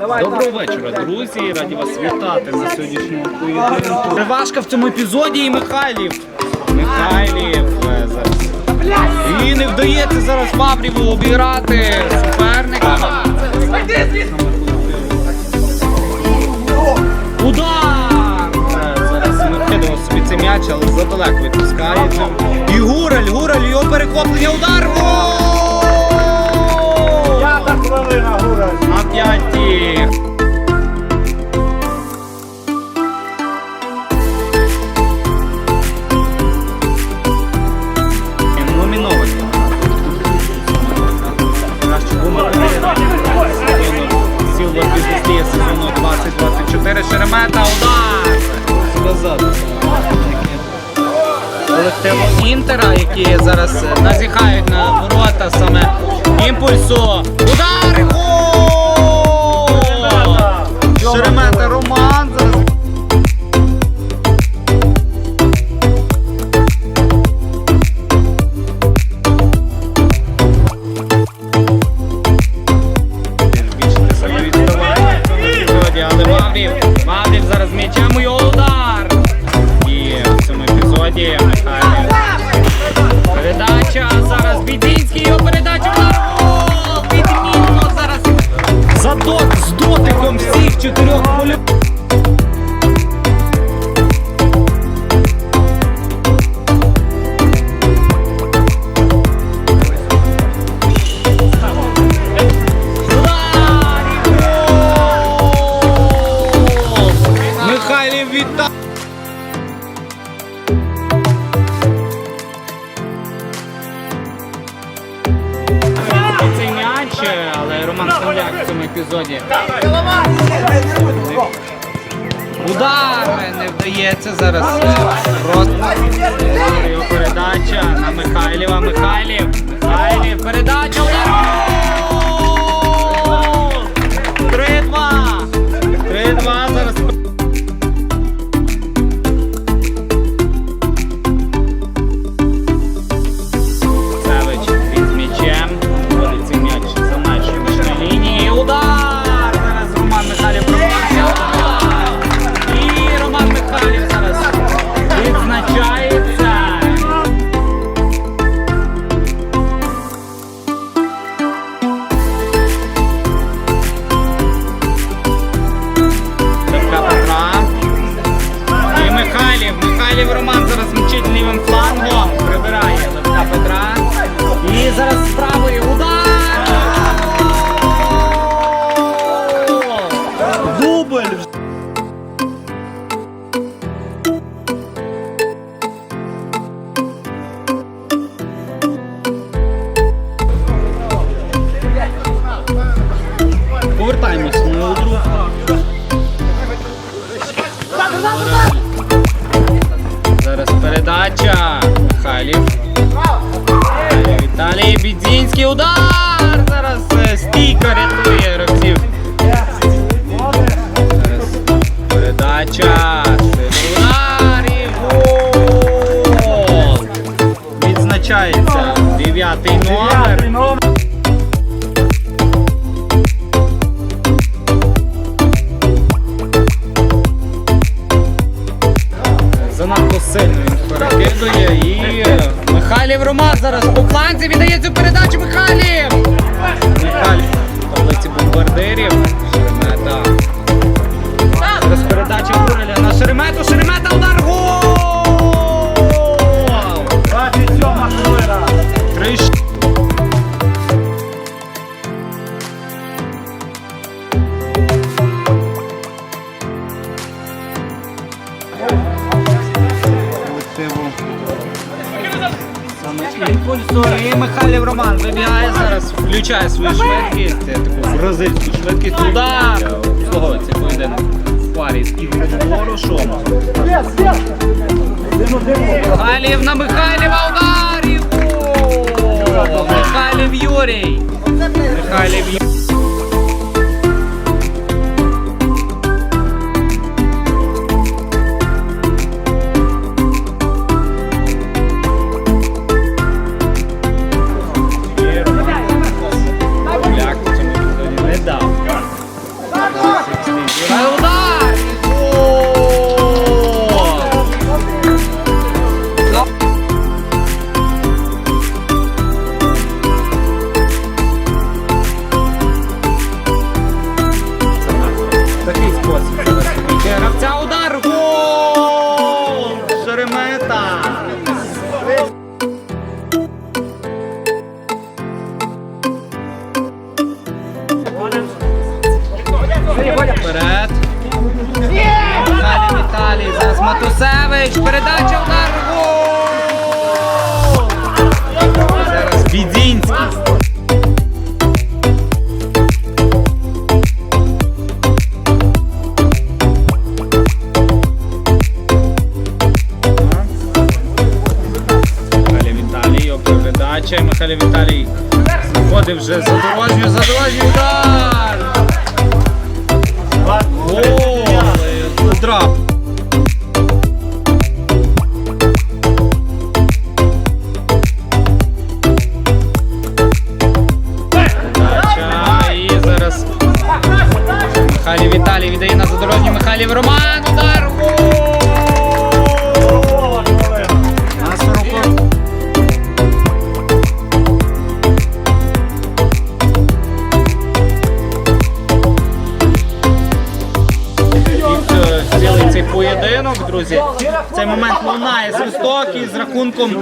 Доброго вечора, друзі. Раді вас вітати на сьогоднішньому поєдинку. Переважка в цьому епізоді і Михайлів. Михайлів е, зараз. І не вдається зараз Фабріву обіграти суперника. Удар! Е, Зараз Михайло собі цей м'яч, але задалеко відпускається. І Гураль, Гураль, його перехоплення, удар! Гол! П'ятій. Номіновані. Сілва бізнес сезону 2024. Шеремета, удар! Сказати. Колективу Інтера, які зараз назіхають на ворота саме імпульсу. Удар! Передача зараз Бідінський, його передача. Зараз задот з дотиком всіх чотирьох полів. Михайлів вітає. Роман Смоляк в цьому епізоді. Удар не вдається зараз. Просто передача на Михайлєва. Михайлів. Михайлів. Передача. Удар. Роман стійка рятує гравців. Передача. Гол! Відзначається дев'ятий номер. Занадто сильно він перекидує і Михайлів Роман зараз по фланзі віддає цю передачу Михайлів! Михайлів в. Шеремета. Зараз передача Гуреля на Шеремету. І Михайлів Роман вибігає зараз, включає свої швидкі, це таку бразильську швидкість. Удар! Обслуговується поєдинок в парі з Ігорем Ворошом. Михайлів на Михайлєва удар! Михайлів Юрій! Михайлів Юрій. передача удар. Гол! Зараз Бідзінський. Далі Віталій, його передача. Михайло Віталій виходив вже за дорожню, за дорожню. Удар! Михайло Віталій віддає на задорожній Михайлів Роман. Удар! На 40. Цілий цей поєдинок, друзі. В цей момент лунає свисток із рахунком